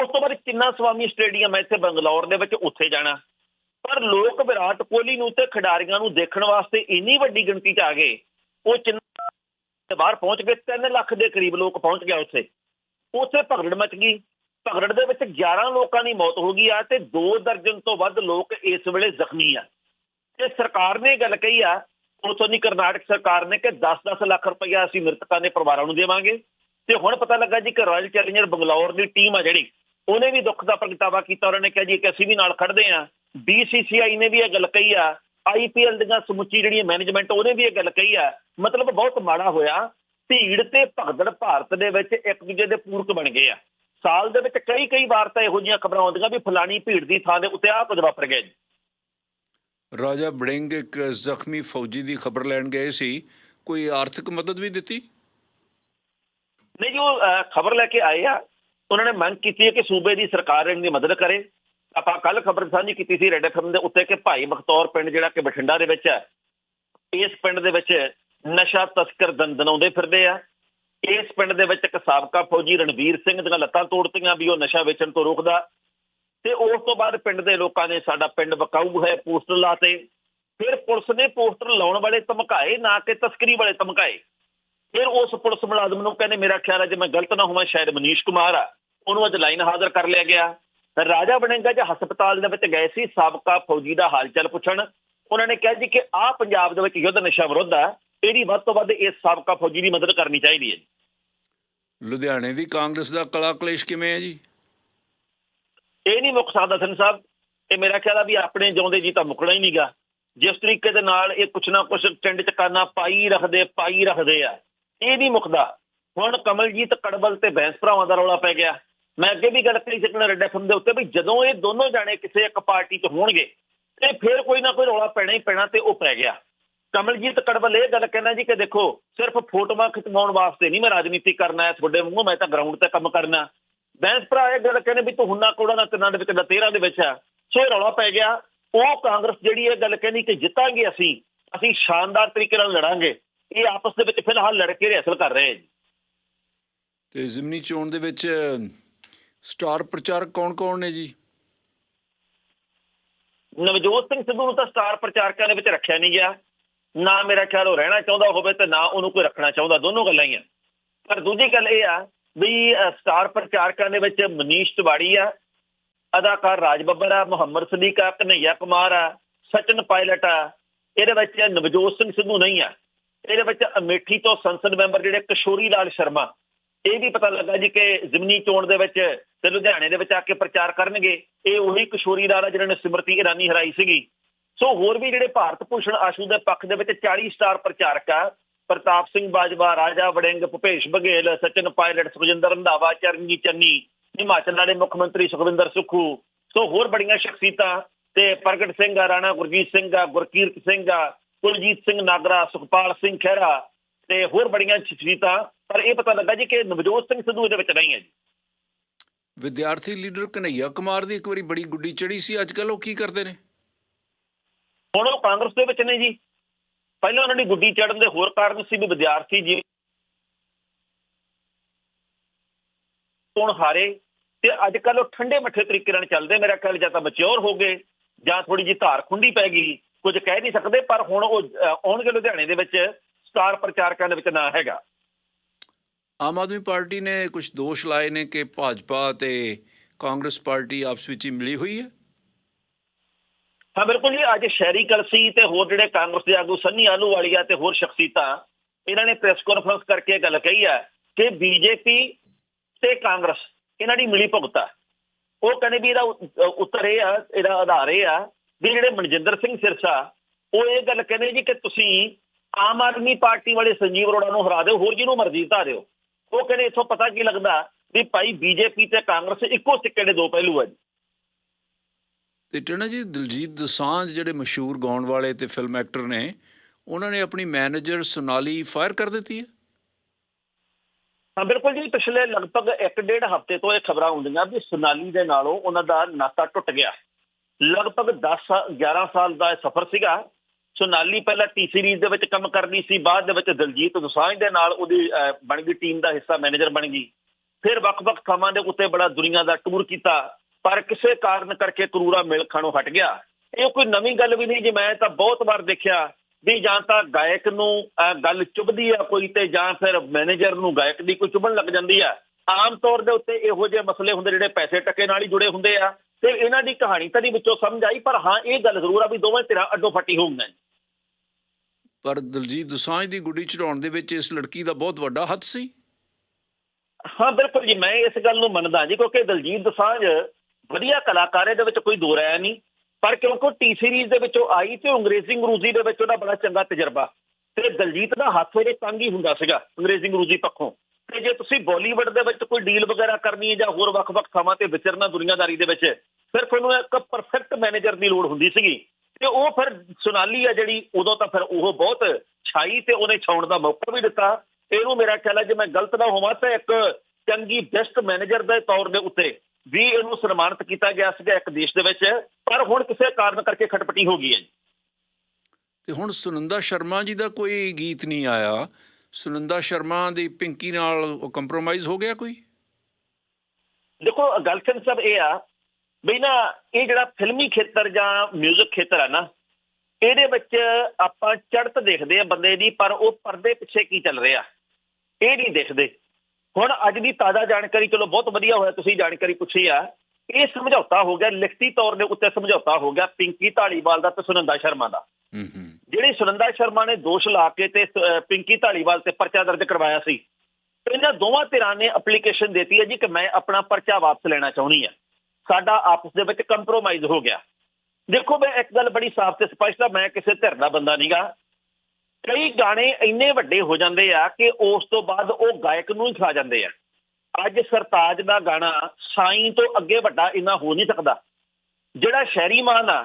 ਉਸ ਤੋਂ ਬਾਅਦ ਕਿੰਨਾ ਸਵਾਮੀ ਸਟੇਡੀਅਮ ਹੈ ਇੱਥੇ ਬੰਗਲੌਰ ਦੇ ਵਿੱਚ, ਉੱਥੇ ਜਾਣਾ। ਪਰ ਲੋਕ ਵਿਰਾਟ ਕੋਹਲੀ ਨੂੰ ਤੇ ਖਿਡਾਰੀਆਂ ਨੂੰ ਦੇਖਣ ਵਾਸਤੇ ਇੰਨੀ ਵੱਡੀ ਗਿਣਤੀ 'ਚ ਆ ਗਏ। ਉਹ ਚਿੰਨਾ ਦੇ ਬਾਹਰ ਪਹੁੰਚ ਗਏ 3 ਲੱਖ ਦੇ ਕਰੀਬ ਲੋਕ ਪਹੁੰਚ ਗਏ ਉੱਥੇ। ਉੱਥੇ ਭਗੜ ਮਚ ਗਈ। ਭਗੜ ਦੇ ਵਿੱਚ 11 ਲੋਕਾਂ ਦੀ ਮੌਤ ਹੋ ਗਈ ਆ ਤੇ 2 ਦਰਜਨ ਤੋਂ ਵੱਧ ਲੋਕ ਇਸ ਵੇਲੇ ਜ਼ਖਮੀ ਆ। ਤੇ ਸਰਕਾਰ ਨੇ ਇਹ ਗੱਲ ਕਹੀ ਆ, ਉਥੋਂ ਦੀ ਕਰਨਾਟਕ ਸਰਕਾਰ ਨੇ ਕਿ 10-10 ਲੱਖ ਰੁਪਇਆ ਅਸੀਂ ਮ੍ਰਿਤਕਾਂ ਦੇ ਪਰਿਵਾਰਾਂ ਨੂੰ ਦੇਵਾਂਗੇ। ਤੇ ਹੁਣ ਪਤਾ ਲੱਗਾ ਜੀ ਕਿ ਰਾਇਲ ਚੈਲੰਜਰ ਬੰਗਲੌਰ ਦੀ ਟੀਮ ਆ ਜਿਹੜੀ, ਉਹਨੇ ਵੀ ਦੁੱਖ ਦਾ ਪ੍ਰਗਟਾਵਾ ਕੀਤਾ, ਉਹਨਾਂ ਨੇ ਕਿਹਾ ਜੀ ਕਿ ਅਸੀਂ ਵੀ ਨਾਲ ਖੜਦੇ ਆ BCCI ਨੇ ਵੀ ਇਹ ਗੱਲ ਕਹੀ ਆ IPL ਦੀਆਂ ਸਮੁੱਚੀ ਜਿਹੜੀ ਮੈਨੇਜਮੈਂਟ ਉਹਨੇ ਵੀ ਇਹ ਗੱਲ ਕਹੀ ਆ ਮਤਲਬ ਬਹੁਤ ਮਾੜਾ ਹੋਇਆ ਭੀੜ ਤੇ ਭਗਦੜ ਭਾਰਤ ਦੇ ਵਿੱਚ ਇੱਕ ਦੂਜੇ ਦੇ ਪੂਰਕ ਬਣ ਗਏ ਆ। ਸਾਲ ਦੇ ਵਿੱਚ ਕਈ ਕਈ ਵਾਰ ਤਾਂ ਇਹੋ ਜਿਹੀਆਂ ਖਬਰਾਂ ਆਉਂਦੀਆਂ ਵੀ ਫਲਾਣੀ ਭੀੜ ਦੀ ਥਾਂ ਦੇ ਉੱਤੇ ਆਹ ਕੁਝ ਵਾਪਰ ਗਿਆ ਜੀ। ਰਾਜਾ ਬੜਿੰਗ ਇੱਕ ਜ਼ਖਮੀ ਫੌਜੀ ਦੀ ਖਬਰ ਲੈਣ ਗਏ ਸੀ। ਕੋਈ ਆਰਥਿਕ ਮਦਦ ਵੀ ਦਿੱਤੀ? ਨਹੀਂ ਜੀ ਉਹ ਖਬਰ ਲੈ ਕੇ ਆਏ ਆ। ਉਹਨਾਂ ਨੇ ਮੰਗ ਕੀਤੀ ਹੈ ਕਿ ਸੂਬੇ ਦੀ ਸਰਕਾਰ ਇਹਨਾਂ ਦੀ ਮਦਦ ਕਰੇ। ਆਪਾਂ ਕੱਲ ਖਬਰ ਸਾਂਝੀ ਕੀਤੀ ਸੀ ਰੈਡ ਐਫਐਮ ਦੇ ਉੱਤੇ ਕਿ ਭਾਈ ਬਖਤੌਰ ਪਿੰਡ ਜਿਹੜਾ ਕਿ ਬਠਿੰਡਾ ਦੇ ਵਿੱਚ ਹੈ, ਇਸ ਪਿੰਡ ਦੇ ਵਿੱਚ ਨਸ਼ਾ ਤਸਕਰ ਦੰਦਨਾਉਂਦੇ ਫਿਰਦੇ ਆ। ਇਸ ਪਿੰਡ ਦੇ ਵਿੱਚ ਇੱਕ ਸਾਬਕਾ ਫੌਜੀ ਰਣਵੀਰ ਸਿੰਘ ਦੀਆਂ ਲੱਤਾਂ ਤੋੜਤੀਆਂ ਵੀ ਉਹ ਨਸ਼ਾ ਵੇਚਣ ਤੋਂ ਰੋਕਦਾ। ਤੇ ਉਸ ਤੋਂ ਬਾਅਦ ਪਿੰਡ ਦੇ ਲੋਕਾਂ ਨੇ ਸਾਡਾ ਪਿੰਡ ਬਕਾਊ ਹੈ ਪੋਸਟਰ ਲਾਤੇ ਫਿਰ ਪੁਲਿਸ ਨੇ ਪੋਸਟਰ ਲਾਉਣ ਵਾਲੇ ਧਮਕਾਏ, ਨਾ ਕਿ ਤਸਕਰੀ ਵਾਲੇ ਧਮਕਾਏ। ਫਿਰ ਉਸ ਪੁਲਿਸ ਮੁਲਾਜ਼ਮ ਨੂੰ ਕਹਿੰਦੇ, ਮੇਰਾ ਖਿਆਲ ਹੈ ਜੇ ਮੈਂ ਗਲਤ ਨਾ ਹੋਵਾਂ, ਸ਼ਾਇਦ ਮਨੀਸ਼ ਕੁਮਾਰ ਆ। ਉਹਨੂੰ ਅੱਜ ਲਾਈਨ ਹਾਜ਼ਰ ਕਰ ਲਿਆ ਗਿਆ। ਰਾਜਾ ਬਣੇਗਾ ਜੇ ਹਸਪਤਾਲ ਦੇ ਵਿੱਚ ਗਏ ਸੀ ਸਾਬਕਾ ਫੌਜੀ ਦਾ ਹਾਲ ਚਾਲ ਪੁੱਛਣ। ਉਹਨਾਂ ਨੇ ਕਿਹਾ ਜੀ ਕਿ ਆਹ ਪੰਜਾਬ ਦੇ ਵਿੱਚ ਯੁੱਧ ਨਸ਼ਾ ਵਿਰੁੱਧ ਆ ਇਹਦੀ ਵੱਧ ਤੋਂ ਵੱਧ ਇਸ ਸਾਬਕਾ ਫੌਜੀ ਦੀ ਮਦਦ ਕਰਨੀ ਚਾਹੀਦੀ ਹੈ ਲੁਧਿਆਣੇ ਦੀ ਕਾਂਗਰਸ ਦਾ ਕਲਾ ਕਲੇਸ਼ ਕਿਵੇਂ ਹੈ ਜੀ? ਇਹ ਨਹੀਂ ਮੁੱਕ ਸਕਦਾ ਸਿੰਘ ਸਾਹਿਬ। ਇਹ ਮੇਰਾ ਖਿਆਲ ਆ ਵੀ ਆਪਣੇ ਜਿਉਂਦੇ ਜੀ ਤਾਂ ਮੁੱਕਣਾ ਹੀ ਨਹੀਂਗਾ ਜਿਸ ਤਰੀਕੇ ਦੇ ਨਾਲ ਇਹ ਕੁਛ ਨਾ ਕੁਛ ਟਿੰਡ ਚ ਕਰਨਾ ਪਾਈ ਰੱਖਦੇ ਪਾਈ ਰੱਖਦੇ ਆ। ਇਹ ਨਹੀਂ ਮੁੱਕਦਾ। ਹੁਣ ਕਮਲਜੀਤ ਕੜਬਲ ਤੇ ਬੈਂਸ ਭਰਾਵਾਂ ਦਾ ਰੌਲਾ ਪੈ ਗਿਆ। ਮੈਂ ਅੱਗੇ ਵੀ ਗੱਲ ਕਰੀ ਸੀ ਰੈਡ ਐਫਐਮ ਦੇ ਉੱਤੇ ਵੀ ਜਦੋਂ ਇਹ ਦੋਨੋਂ ਜਾਣੇ ਕਿਸੇ ਇੱਕ ਪਾਰਟੀ 'ਚ ਹੋਣਗੇ, ਤੇ ਫਿਰ ਕੋਈ ਨਾ ਕੋਈ ਰੌਲਾ ਪੈਣਾ ਹੀ ਪੈਣਾ ਤੇ ਉਹ ਪੈ ਗਿਆ। ਕਮਲਜੀਤ ਕੜਬਲ ਇਹ ਗੱਲ ਕਹਿੰਦਾ ਜੀ ਕਿ ਦੇਖੋ, ਸਿਰਫ ਫੋਟੋਆਂ ਖਿਚਵਾਉਣ ਵਾਸਤੇ ਨਹੀਂ ਮੈਂ ਰਾਜਨੀਤੀ ਕਰਨਾ ਹੈ, ਤੁਹਾਡੇ ਵਾਂਗੂ ਮੈਂ ਤਾਂ ਗਰਾਊਂਡ ਤੇ ਕੰਮ ਕਰਨਾ। ਬੈਂਸ ਭਰਾ ਇਹ ਗੱਲ ਕਹਿੰਦੇ ਵੀ ਤੂੰ ਹੁੰਨਾ ਕੋੜਾ ਦਾ ਤਿੰਨਾਂ ਦੇ ਵਿੱਚ, ਨਾ ਤੇਰਾਂ ਦੇ ਵਿੱਚ ਆ। ਸੋ ਇਹ ਰੌਲਾ ਪੈ ਗਿਆ। ਉਹ ਕਾਂਗਰਸ ਜਿਹੜੀ ਇਹ ਗੱਲ ਕਹਿੰਦੀ ਕਿ ਜਿੱਤਾਂਗੇ ਅਸੀਂ ਅਸੀਂ ਸ਼ਾਨਦਾਰ ਤਰੀਕੇ ਨਾਲ ਲੜਾਂਗੇ। ਇਹ ਆਪਸ ਦੇ ਵਿੱਚ ਫਿਲਹਾਲ ਲੜ ਕੇ ਰਿਹਸਲ ਕਰ ਰਹੇ ਜੀ। ਤੇ ਜ਼ਿਮਨੀ ਚੋਣ ਦੇ ਵਿੱਚ ਸਟਾਰ ਪ੍ਰਚਾਰਕ ਕੌਣ-ਕੌਣ ਨੇ ਜੀ? ਨਵਜੋਤ ਸਿੰਘ ਸਿੱਧੂ ਨੂੰ ਤਾਂ ਸਟਾਰ ਪ੍ਰਚਾਰਕਾਂ ਦੇ ਵਿੱਚ ਰੱਖਿਆ ਨਹੀਂ ਗਿਆ। ਨਾ ਮੇਰਾ ਖਿਆਲ ਉਹ ਰਹਿਣਾ ਚਾਹੁੰਦਾ ਹੋਵੇ ਤੇ ਨਾ ਉਹਨੂੰ ਕੋਈ ਰੱਖਣਾ ਚਾਹੁੰਦਾ। ਦੋਨੋਂ ਗੱਲਾਂ ਹੀ ਆ। ਪਰ ਦੂਜੀ ਗੱਲ ਇਹ ਆ ਵੀ ਸਟਾਰ ਪ੍ਰਚਾਰਕਾਂ ਦੇ ਵਿੱਚ ਮਨੀਸ਼ ਤਿਵਾੜੀ ਆ। ਅਦਾਕਾਰ ਰਾਜ ਬੱਬਰ ਆ, ਮੁਹੰਮਦ ਸਦੀਕ ਆ ਕਨਈਆ ਕੁਮਾਰ ਆ, ਸਚਨ ਪਾਇਲਟ ਆ। ਇਹਦੇ ਵਿੱਚ ਨਵਜੋਤ ਸਿੰਘ ਸਿੱਧੂ ਨਹੀਂ ਆ। ਇਹਦੇ ਵਿੱਚ ਅਮੇਠੀ ਤੋਂ ਸੰਸਦ ਮੈਂਬਰ ਜਿਹੜੇ ਕਿਸ਼ੋਰੀ ਲਾਲ ਸ਼ਰਮਾ। ਇਹ ਵੀ ਪਤਾ ਲੱਗਾ ਜੀ ਕਿ ਜ਼ਿਮਨੀ ਚੋਣ ਦੇ ਵਿੱਚ ਤੇ ਲੁਧਿਆਣੇ ਦੇ ਵਿੱਚ ਆ ਕੇ ਪ੍ਰਚਾਰ ਕਰਨਗੇ। ਇਹ ਉਹੀ ਕਿਸ਼ੋਰੀ ਲਾਲ ਆ ਜਿਹਨਾਂ ਨੇ ਸਿਮਰਤੀ ਇਰਾਨੀ ਹਰਾਈ ਸੀਗੀ। ਸੋ ਹੋਰ ਵੀ ਜਿਹੜੇ ਭਾਰਤ ਭੂਸ਼ਣ ਆਸ਼ੂ ਦੇ ਪੱਖ ਦੇ ਵਿੱਚ 40 ਸਟਾਰ ਪ੍ਰਚਾਰਕ ਆ, ਪ੍ਰਤਾਪ ਸਿੰਘ ਬਾਜਵਾ, ਰਾਜਾ ਵੜਿੰਗ, ਭੁਪੇਸ਼ ਬਘੇਲ, ਸਚਨ ਪਾਇਲਟ, ਸੁਖਜਿੰਦਰ ਰੰਧਾਵਾ, ਚਰਨਜੀਤ ਚੰਨੀ, ਹਿਮਾਚਲ ਵਾਲੇ ਮੁੱਖ ਮੰਤਰੀ ਸੁਖਵਿੰਦਰ ਸੁਖੂ। ਸੋ ਹੋਰ ਬੜੀਆਂ ਸ਼ਖਸੀਅਤਾਂ ਤੇ ਪ੍ਰਗਟ ਸਿੰਘ ਆ, ਰਾਣਾ ਗੁਰਜੀਤ ਸਿੰਘ ਆ, ਗੁਰਕੀਰਤ ਸਿੰਘ ਆ, ਕੁਲਜੀਤ ਸਿੰਘ ਨਾਗਰਾ, ਸੁਖਪਾਲ ਸਿੰਘ ਖਹਿਰਾ ਤੇ ਹੋਰ ਬੜੀਆਂ ਸ਼ਖਸੀਅਤਾਂ ਪਰ ਇਹ ਪਤਾ ਲੱਗਾ ਜੀ ਕਿ ਨਵਜੋਤ ਸਿੰਘ ਸਿੱਧੂ ਇਹਦੇ ਵਿੱਚ ਨਹੀਂ ਹੈ ਜੀ। ਵਿਦਿਆਰਥੀ ਲੀਡਰ ਕਨਈਆ ਕੁਮਾਰ ਦੀ ਇੱਕ ਵਾਰੀ ਬੜੀ ਗੁੱਡੀ ਚੜੀ ਸੀ ਅੱਜ ਕੱਲ ਉਹ ਕੀ ਕਰਦੇ ਨੇ? ਹੁਣ ਉਹ ਕਾਂਗਰਸ ਦੇ ਵਿੱਚ ਨੇ ਜੀ। ਪਹਿਲਾਂ ਉਹਨਾਂ ਦੀ ਗੁੱਡੀ ਚੜਨ ਦੇ ਹੋਰ ਕਾਰਨ ਸੀ ਵੀ ਵਿਦਿਆਰਥੀ ਜੀ ਹੁਣ ਹਾਰੇ ਤੇ ਅੱਜ ਕੱਲ ਉਹ ਠੰਡੇ ਮੱਠੇ ਤਰੀਕੇ ਨਾਲ ਚੱਲਦੇ ਮੇਰਾ ਖਿਆਲ ਜਾਂ ਤਾਂ ਮੈਚੁਰ ਹੋ ਗਏ ਜਾਂ ਥੋੜੀ ਜਿਹੀ ਧਾਰ ਖੁੰਡੀ ਪੈ ਗਈ ਕੁਝ ਕਹਿ ਨਹੀਂ ਸਕਦੇ ਪਰ ਹੁਣ ਉਹ ਆਉਣਗੇ ਲੁਧਿਆਣੇ ਦੇ ਵਿੱਚ ਸਟਾਰ ਪ੍ਰਚਾਰਕਾਂ ਦੇ ਵਿੱਚ ਨਾਂ ਹੈਗਾ। ਆਮ ਆਦਮੀ ਪਾਰਟੀ ਨੇ ਕੁਝ ਦੋਸ਼ ਲਾਏ ਨੇ ਕਿ ਭਾਜਪਾ ਤੇ ਕਾਂਗਰਸ ਪਾਰਟੀ ਆਪਸ ਵਿੱਚ ਹੀ ਮਿਲੀ ਹੋਈ ਹੈ? ਹਾਂ ਬਿਲਕੁਲ ਜੀ। ਅੱਜ ਸ਼ਹਿਰੀ ਕਲਸੀ ਤੇ ਹੋਰ ਜਿਹੜੇ ਕਾਂਗਰਸ ਦੇ ਆਗੂ ਸੰਨੀ ਆਲੂਵਾਲੀਆ ਤੇ ਹੋਰ ਸ਼ਖਸੀਅਤਾਂ ਇਹਨਾਂ ਨੇ ਪ੍ਰੈਸ ਕਾਨਫਰੰਸ ਕਰਕੇ ਗੱਲ ਕਹੀ ਹੈ ਕਿ ਬੀਜੇਪੀ ਤੇ ਕਾਂਗਰਸ ਇਹਨਾਂ ਦੀ ਮਿਲੀ ਭੁਗਤ ਉਹ ਕਹਿੰਦੇ ਵੀ ਇਹਦਾ ਉੱਤਰ ਇਹ ਆ ਇਹਦਾ ਆਧਾਰ ਇਹ ਆ ਵੀ ਜਿਹੜੇ ਮਨਜਿੰਦਰ ਸਿੰਘ ਸਿਰਸਾ ਉਹ ਇਹ ਗੱਲ ਕਹਿੰਦੇ ਜੀ ਕਿ ਤੁਸੀਂ ਆਮ ਆਦਮੀ ਪਾਰਟੀ ਵਾਲੇ ਸੰਜੀਵ ਅਰੋੜਾ ਨੂੰ ਹਰਾ ਦਿਓ ਹੋਰ ਜਿਹਨੂੰ ਮਰਜ਼ੀ ਹਰਾ ਦਿਓ। ਉਹ ਕਹਿੰਦੇ ਇਥੋਂ ਪਤਾ ਕੀ ਲੱਗਦਾ ਵੀ ਭਾਈ ਬੀਜੇਪੀ ਤੇ ਕਾਂਗਰਸ ਇੱਕੋ ਸਿੱਕੇ ਦੇ ਦੋ ਪਹਿਲੂ ਆ ਜੀ। ਤੇ ਟਣਾ ਜੀ ਦਿਲਜੀਤ ਦੋਸਾਂਝ ਜਿਹੜੇ ਮਸ਼ਹੂਰ ਗਾਉਣ ਵਾਲੇ ਤੇ ਫਿਲਮ ਐਕਟਰ ਨੇ ਉਹਨਾਂ ਨੇ ਆਪਣੀ ਮੈਨੇਜਰ ਸੋਨਾਲੀ ਫਾਇਰ ਕਰ ਦਿੱਤੀ ਹੈ? ਹਾਂ ਬਿਲਕੁਲ ਜੀ ਪਿਛਲੇ ਲਗਭਗ 1.5 ਹਫ਼ਤੇ ਤੋਂ ਇਹ ਖਬਰਾਂ ਹੁੰਦੀਆਂ ਵੀ ਸੋਨਾਲੀ ਦੇ ਨਾਲੋਂ ਉਹਨਾਂ ਦਾ ਨਾਤਾ ਟੁੱਟ ਗਿਆ। ਲਗਭਗ 10 11 ਸਾਲ ਦਾ ਇਹ ਸਫ਼ਰ ਸੀਗਾ। ਸੋਨਾਲੀ ਪਹਿਲਾਂ ਟੀ ਸੀਰੀਜ਼ ਦੇ ਵਿੱਚ ਕੰਮ ਕਰਨੀ ਸੀ ਬਾਅਦ ਦੇ ਵਿੱਚ ਦਿਲਜੀਤ ਦੋਸਾਂਝ ਦੇ ਨਾਲ ਉਹਦੀ ਅਹ, ਬਣ ਗਈ ਟੀਮ ਦਾ ਹਿੱਸਾ ਮੈਨੇਜਰ ਬਣ ਗਈ। ਫਿਰ ਵੱਖ-ਵੱਖ ਥਾਵਾਂ ਦੇ ਉੱਤੇ ਬੜਾ ਦੁਨੀਆ ਦਾ ਟੂਰ ਕੀਤਾ ਪਰ ਕਿਸੇ ਕਾਰਨ ਕਰਕੇ ਕਰੂਰਾ ਮਿਲ ਖਾਣੋਂ ਹਟ ਗਿਆ। ਇਹ ਕੋਈ ਨਵੀਂ ਗੱਲ ਵੀ ਨਹੀਂ ਜੀ ਮੈਂ ਤਾਂ ਬਹੁਤ ਵਾਰ ਦੇਖਿਆ ਵੀ ਜਾਂ ਤਾਂ ਗਾਇਕ ਨੂੰ ਅਹ, ਗੱਲ ਚੁਭਦੀ ਆ ਕੋਈ ਤੇ ਜਾਂ ਫਿਰ ਮੈਨੇਜਰ ਨੂੰ ਗਾਇਕ ਦੀ ਕੋਈ ਚੁਭਣ ਲੱਗ ਜਾਂਦੀ ਆ। ਆਮ ਤੌਰ ਦੇ ਉੱਤੇ ਇਹੋ ਜਿਹੇ ਮਸਲੇ ਹੁੰਦੇ ਜਿਹੜੇ ਪੈਸੇ ਟੱਕੇ ਨਾਲ ਹੀ ਜੁੜੇ ਹੁੰਦੇ ਆ। ਤੇ ਇਹਨਾਂ ਦੀ ਕਹਾਣੀ ਤਾਂ ਨਹੀਂ ਵਿੱਚੋਂ ਸਮਝ ਆਈ ਪਰ ਹਾਂ ਇਹ ਗੱਲ ਜ਼ਰੂਰ ਆ ਵੀ ਦੋਵੇਂ ਧਿਰਾਂ ਅੱਡੋ ਫੱਟੀ ਹੋਊਗੀਆਂ ਪਰ ਦਿਲਜੀਤ ਦੋਸਾਂਝ ਦੀ ਗੁੱਡੀ ਚੜਾਉਣ ਦੇ ਵਿੱਚ ਇਸ ਲੜਕੀ ਦਾ ਬਹੁਤ ਵੱਡਾ ਹੱਥ ਸੀ। ਹਾਂ ਬਿਲਕੁਲ ਜੀ ਮੈਂ ਇਸ ਗੱਲ ਨੂੰ ਮੰਨਦਾ ਜੀ ਕਿਉਂਕਿ ਦਲਜੀਤ ਦਸਾਂਝ ਵਧੀਆ ਕਲਾਕਾਰ ਹੈ, ਇਹਦੇ ਵਿੱਚ ਕੋਈ ਦੋ ਰਾਇ ਨਹੀਂ। ਪਰ ਕਿਉਂਕਿ ਟੀ ਸੀਰੀਜ਼ ਦੇ ਵਿੱਚੋਂ ਆਈ ਤੇ ਅੰਗਰੇਜ਼ੀ ਅੰਗਰੂਜ਼ੀ ਦੇ ਵਿੱਚ ਉਹਦਾ ਬੜਾ ਚੰਗਾ ਤਜਰਬਾ। ਤੇ ਦਲਜੀਤ ਦਾ ਹੱਥ ਉਹਦੇ ਤੰਗ ਹੀ ਹੁੰਦਾ ਸੀਗਾ ਅੰਗਰੇਜ਼ੀ ਅੰਗਰੂਜ਼ੀ ਪੱਖੋਂ। ਤੇ ਜੇ ਤੁਸੀਂ ਬਾਲੀਵੁੱਡ ਦੇ ਵਿੱਚ ਕੋਈ ਡੀਲ ਵਗੈਰਾ ਕਰਨੀ ਹੈ ਜਾਂ ਹੋਰ ਵੱਖ-ਵੱਖ ਥਾਵਾਂ ਤੇ ਵਿਚਰਨਾ ਦੁਨੀਆਦਾਰੀ ਦੇ ਵਿੱਚ, ਫਿਰ ਤੁਹਾਨੂੰ ਇੱਕ ਪਰਫੈਕਟ ਮੈਨੇਜਰ ਦੀ ਲੋੜ ਹੁੰਦੀ ਸੀਗੀ। ਤੇ ਉਹ ਫਿਰ ਸੋਨਾਲੀ ਆ ਜਿਹੜੀ, ਉਦੋਂ ਤਾਂ ਫਿਰ ਉਹ ਬਹੁਤ ਛਾਈ ਤੇ ਉਹਨੇ ਛਾਉਣ ਦਾ ਮੌਕਾ ਵੀ ਦਿੱਤਾ। ਇਹਨੂੰ ਮੇਰਾ ਖਿਆਲ ਹੈ ਜੇ ਮੈਂ ਗਲਤ ਨਾ ਹੋਵਾਂ, ਤਾਂ ਇੱਕ ਚੰਗੀ ਬੈਸਟ ਮੈਨੇਜਰ ਦੇ ਤੌਰ ਦੇ ਉੱਤੇ ਵੀ ਇਹਨੂੰ ਸਨਮਾਨਿਤ ਕੀਤਾ ਗਿਆ ਸੀਗਾ ਇੱਕ ਦੇਸ਼ ਦੇ ਵਿੱਚ। ਪਰ ਹੁਣ ਕਿਸੇ ਕਾਰਨ ਕਰਕੇ ਖਟਪਟੀ ਹੋ ਗਈ ਹੈ ਜੀ। ਤੇ ਹੁਣ ਸੁਨੰਦਾ ਸ਼ਰਮਾ ਜੀ ਦਾ ਕੋਈ ਗੀਤ ਨਹੀਂ ਆਇਆ। ਸੁਨੰਦਾ ਸ਼ਰਮਾ ਦੀ ਪਿੰਕੀ ਨਾਲ ਕੰਪਰੋਮਾਈਜ਼ ਹੋ ਗਿਆ ਕੋਈ? ਦੇਖੋ ਗੱਲ ਸਿੰਘ ਸਾਹਿਬ ਇਹ ਆ ਨਾ ਇਹ ਜਿਹੜਾ ਫਿਲਮੀ ਖੇਤਰ ਜਾਂ 뮤직 ਖੇਤਰ ਆ ਨਾ ਇਹਦੇ ਵਿੱਚ ਆਪਾਂ ਚੜ੍ਹਤ ਦੇਖਦੇ ਆ ਬੰਦੇ ਦੀ ਪਰ ਉਹ ਪਰਦੇ ਪਿੱਛੇ ਕੀ ਚੱਲ ਰਿਹਾ? ਇਹ ਨਹੀਂ ਦੇਖਦੇ। ਹੁਣ ਅੱਜ ਦੀ ਤਾਜ਼ਾ ਜਾਣਕਾਰੀ ਚਲੋ ਬਹੁਤ ਵਧੀਆ ਹੋਇਆ ਤੁਸੀਂ ਜਾਣਕਾਰੀ ਪੁੱਛੀ ਆ। ਇਹ ਸਮਝੌਤਾ ਹੋ ਗਿਆ ਲਿਖਤੀ ਤੌਰ ਦੇ ਉੱਤੇ ਸਮਝੌਤਾ ਹੋ ਗਿਆ ਪਿੰਕੀ ਢਾਲੀਵਾਲ ਦਾ ਤੇ ਸੁਨੰਦਾ ਸ਼ਰਮਾ ਦਾ। ਹੂੰ ਹੂੰ। ਜਿਹੜੇ ਸੁਨੰਦਾ ਸ਼ਰਮਾ ਨੇ ਦੋਸ਼ ਲਾ ਕੇ ਤੇ ਪਿੰਕੀ ਢਾਲੀਵਾਲ ਤੇ ਪਰਚਾ ਦਰਜ ਕਰਵਾਇਆ ਸੀ, ਇਹਨਾਂ ਦੋਵਾਂ ਧਿਰਾਂ ਨੇ ਐਪਲੀਕੇਸ਼ਨ ਦਿੱਤੀ ਹੈ ਜੀ ਕਿ ਮੈਂ ਆਪਣਾ ਪਰਚਾ ਵਾਪਸ ਲੈਣਾ ਚਾਹੁੰਦੀ ਆ ਸਾਡਾ ਆਪਸ ਦੇ ਵਿੱਚ ਕੰਪਰੋਮਾਈਜ਼ ਹੋ ਗਿਆ। ਦੇਖੋ ਮੈਂ ਇੱਕ ਗੱਲ ਬੜੀ ਸਾਫ਼ ਤੇ ਸਪਸ਼ਟ ਆ, ਮੈਂ ਕਿਸੇ ਧਿਰ ਦਾ ਬੰਦਾ ਨਹੀਂਗਾ ਕਈ ਗਾਣੇ ਇੰਨੇ ਵੱਡੇ ਹੋ ਜਾਂਦੇ ਆ ਕਿ ਉਸ ਤੋਂ ਬਾਅਦ ਉਹ ਗਾਇਕ ਨੂੰ ਹੀ ਖਾ ਜਾਂਦੇ ਆ। ਅੱਜ ਸਰਤਾਜ ਦਾ ਗਾਣਾ ਸਾਈਂ ਤੋਂ ਅੱਗੇ ਵੱਡਾ ਇੰਨਾ ਹੋ ਨਹੀਂ ਸਕਦਾ। ਜਿਹੜਾ ਸ਼ਹਿਰੀ ਮਾਨ ਆ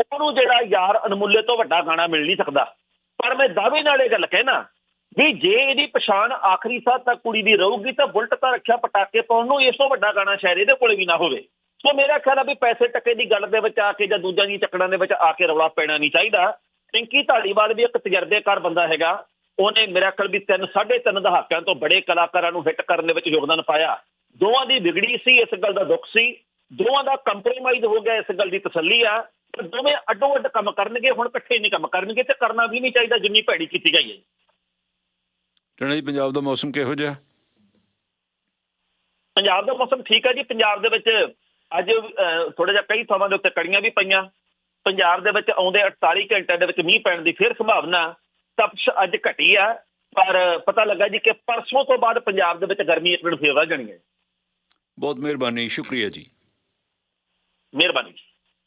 ਉਹਨੂੰ ਜਿਹੜਾ ਯਾਰ ਅਨਮੁੱਲੇ ਤੋਂ ਵੱਡਾ ਗਾਣਾ ਮਿਲ ਨਹੀਂ ਸਕਦਾ। ਪਰ ਮੈਂ ਦਾਅਵੇ ਨਾਲ ਇਹ ਗੱਲ ਕਹਿਣਾ, ਵੀ ਜੇ ਇਹਦੀ ਪਛਾਣ ਆਖਰੀ ਸਾਹ ਤੱਕ ਕੁੜੀ ਦੀ ਰਹੂਗੀ ਤਾਂ ਬੁਲਟ ਤਾਂ ਰੱਖਿਆ ਪਟਾਕੇ ਪਾਉਣ ਨੂੰ ਇਸ ਤੋਂ ਵੱਡਾ ਗਾਣਾ ਸ਼ਾਇਦ ਇਹਦੇ ਕੋਲੇ ਵੀ ਨਾ ਹੋਵੇ। ਸੋ ਮੇਰਾ ਖਿਆਲ ਆ ਵੀ ਪੈਸੇ ਟੱਕੇ ਦੀ ਗੱਲ ਦੇ ਵਿੱਚ ਆ ਕੇ ਜਾਂ ਦੂਜਿਆਂ ਦੀ ਚੱਕੜਾਂ ਦੇ ਵਿੱਚ ਆ ਕੇ ਰੌਲਾ ਪੈਣਾ ਨਹੀਂ ਚਾਹੀਦਾ। ਪਿੰਕੀ ਢਾਲੀਵਾਲ ਵੀ ਇੱਕ ਤਜਰਬੇਕਾਰ ਬੰਦਾ ਹੈਗਾ। ਉਹਨੇ ਮੇਰਾ ਖਿਆਲ ਵੀ ਤਿੰਨ, ਸਾਢੇ ਤਿੰਨ ਦਹਾਕਿਆਂ ਤੋਂ ਬੜੇ ਕਲਾਕਾਰਾਂ ਨੂੰ ਹਿੱਟ ਕਰਨ ਦੇ ਵਿੱਚ ਯੋਗਦਾਨ ਪਾਇਆ। ਦੋਵਾਂ ਦੀ ਵਿਗੜੀ ਸੀ, ਇਸ ਗੱਲ ਦਾ ਦੁੱਖ ਸੀ। ਦੋਵਾਂ ਦਾ ਕੰਪਰੋਮਾਈਜ਼ ਹੋ ਗਿਆ ਇਸ ਗੱਲ ਦੀ ਤਸੱਲੀ ਆ ਪਰ ਦੋਵੇਂ ਅੱਡੋ ਅੱਡ ਕੰਮ ਕਰਨਗੇ ਹੁਣ ਇਕੱਠੇ ਨਹੀਂ ਕੰਮ ਕਰਨਗੇ ਤੇ ਕਰਨਾ ਵੀ ਨਹੀਂ ਚਾਹੀਦਾ ਜਿੰਨੀ ਭੈੜੀ ਕੀਤੀ ਗਈ ਹੈ ਟਣਾ ਜੀ ਪੰਜਾਬ ਦਾ ਮੌਸਮ ਕਿਹੋ ਜਿਹਾ? ਪੰਜਾਬ ਦਾ ਮੌਸਮ ਠੀਕ ਹੈ ਜੀ ਪੰਜਾਬ ਦੇ ਵਿੱਚ ਅੱਜ ਥੋੜਾ ਜਿਹਾ ਕਈ ਥਾਵਾਂ ਦੇ ਉੱਤੇ ਕੜੀਆਂ ਵੀ ਪਈਆਂ। ਪੰਜਾਬ ਦੇ ਵਿੱਚ ਆਉਂਦੇ 48 ਘੰਟਿਆਂ ਦੇ ਵਿੱਚ ਮੀਂਹ ਪੈਣ ਦੀ ਫਿਰ ਸੰਭਾਵਨਾ ਤਪਸ਼ ਅੱਜ ਘਟੀ ਆ ਪਰ ਪਤਾ ਲੱਗਾ ਜੀ ਕਿ ਪਰਸੋਂ ਤੋਂ ਬਾਅਦ ਪੰਜਾਬ ਦੇ ਵਿੱਚ ਗਰਮੀ ਇੱਕ ਦਿਨ ਫੇਰ ਵੱਧ ਜਾਣੀ ਹੈ ਬਹੁਤ ਮਿਹਰਬਾਨੀ ਸ਼ੁਕਰੀਆ ਜੀ। ਮਿਹਰਬਾਨੀ ਜੀ